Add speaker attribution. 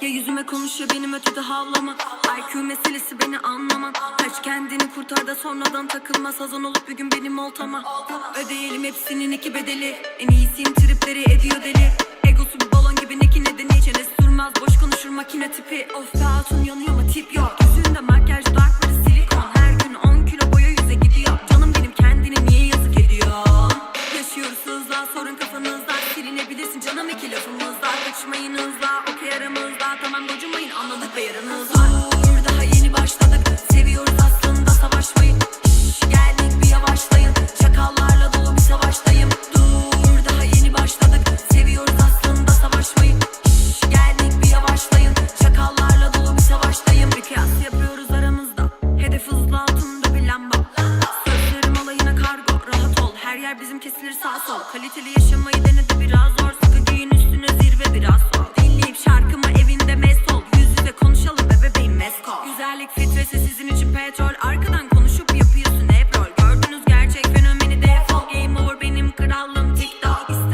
Speaker 1: Ya yüzüme konuşuyor benim ötede havlama. IQ meselesi beni anlaman Kaç kendini kurtar da sonradan takılma Sazan olup bir gün benim oltama. Ödeyelim hepsinin iki bedeli. En iyisinin tripleri ediyor deli. Egosu bir balon gibi ne ki nedeni içine sürmez Boş konuşur makine tipi. Of be hatun canım iki lafımızda Kaçmayın hızla okey aramızda Tamam gocunmayın anladık ve yaranız var. Daha yeni başladık. Seviyoruz aslında savaşmayı Şşş, Geldik bir yavaşlayın. Şakallarla dolu bir savaştayım. Dur daha yeni başladık. Seviyoruz aslında savaşmayı Şşş, Geldik bir yavaşlayın. Şakallarla dolu bir savaştayım. Bir yapıyoruz aramızda. Hedef hızlı altında bir lamba. Sözlerim alayına kargo. Rahat ol. Her yer bizim kesilir sağ sol. Kaliteli yaşamayı denedi biraz petrol